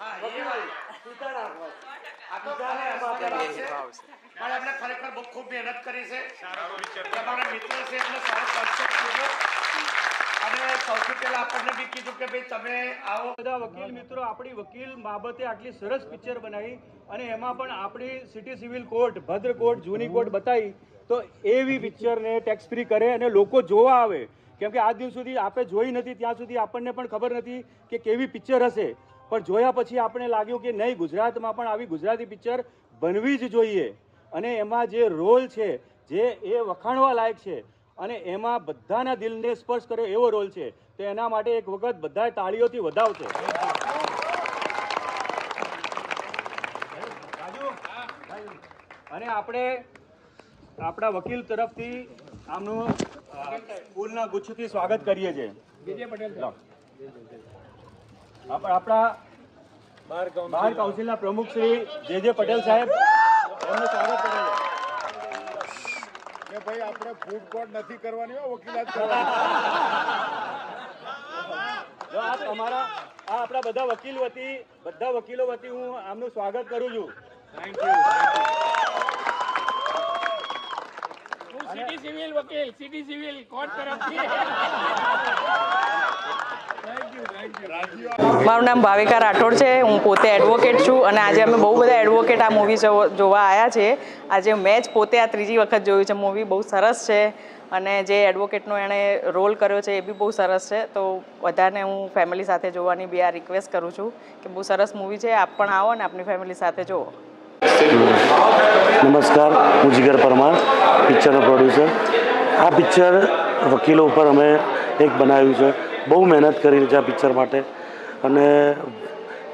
પણ એમણે ખરેખર બહુ ખૂબ મહેનત કરી છે. તમારા મિત્ર છે એમને સારો concept કીધો. અને સૌથી પહેલા આપણને બી કીધું કે ભાઈ તમે આવો. બધા વકીલ મિત્રો આપણી વકીલ બાબતે આટલી સરસ પિક્ચર બનાવી અને એમાં પણ આપણી city civil court Bhadra court જૂની કોર્ટ બતાવી. તો એવી પિક્ચરને ટેક્સ ફ્રી કરે અને લોકો જોવા આવે. કેમ કે આજ દિન સુધી આપણે જોઈ નથી ત્યાં સુધી આપણને પણ ખબર નથી કે કેવી પિક્ચર હશે. પણ જોયા પછી આપણે લાગ્યું કે નહીં ગુજરાતમાં પણ આવી ગુજરાતી પિક્ચર બનવી જ જોઈએ. અને એમાં જે રોલ છે જે એ વખાણવા લાયક છે અને એમાં બધાના દિલને સ્પર્શ કર્યો એવો રોલ છે તો એના માટે એક વખત બધા તાળીઓથી વધાવશે અને આપણે આપણા વકીલ તરફથી આમનું ફૂલના ગુચ્છથી સ્વાગત કરીએ છીએ. વિજય આપ- આપણા બાર કાઉન્સિલના પ્રમુખ શ્રી જે જે પટેલ સાહેબ એમનું સ્વાગત કે ભાઈ આપણે ફૂડ કોર્ટ નથી કરવાની હો વકીલાત કરવાની. જો આ તમારા આ આપણા બધા વકીલ વતી બધા વકીલો વતી હું આમનું સ્વાગત કરું છું. હું સિટી સિવિલ વકીલ સિટી સિવિલ કોર્ટ તરફથી. મારું નામ ભાવિકા રાઠોડ છે. હું પોતે એડવોકેટ છું અને આજે અમે બહુ બધા એડવોકેટ આ મૂવી જોવા આવ્યા છે આજે મેં જ પોતે આ ત્રીજી વખત જોયું છે. મૂવી બહુ સરસ છે અને જે એડવોકેટનો એણે રોલ કર્યો છે એ બી બહુ સરસ છે. તો બધાને હું ફેમિલી સાથે જોવાની બી આ રિક્વેસ્ટ કરું છું કે બહુ સરસ મૂવી છે. આપ પણ આવો ને આપની ફેમિલી સાથે જુઓ નમસ્કાર, હું જીગર પરમાર, પિક્ચરનો પ્રોડ્યુસર આ પિક્ચર વકીલો ઉપર અમે એક બનાવ્યું છે. બહુ મહેનત કરી છે આ પિક્ચર માટે. અને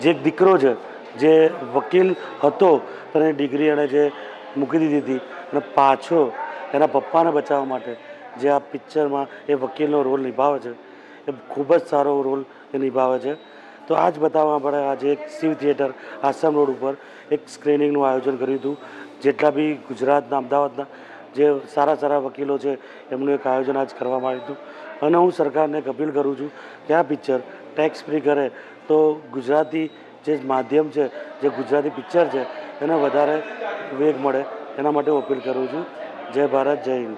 જે એક દીકરો છે, જે વકીલ હતો એની ડિગ્રી એણે જે મૂકી દીધી હતી અને પાછો એના પપ્પાને બચાવવા માટે જે આ પિક્ચરમાં એ વકીલનો રોલ નિભાવે છે, એ ખૂબ જ સારો રોલ એ નિભાવે છે. તો આ જ બતાવવા આપણે આજે એક શિવ થિયેટર, આસામ રોડ ઉપર એક સ્ક્રીનિંગનું આયોજન કર્યું હતું, જેટલા બી ગુજરાતના, અમદાવાદના જે સારા સારા વકીલો છે, એમનું એક આયોજન આજ કરવામાં આવ્યું હતું. અને હું સરકારને એક અપીલ કરું છું કે આ પિક્ચર ટેક્સ ફ્રી કરે તો ગુજરાતી જે માધ્યમ છે, જે ગુજરાતી પિક્ચર છે, એને વધારે વેગ મળે. એના માટે હું અપીલ કરું છું. જય ભારત, જય હિન્દ.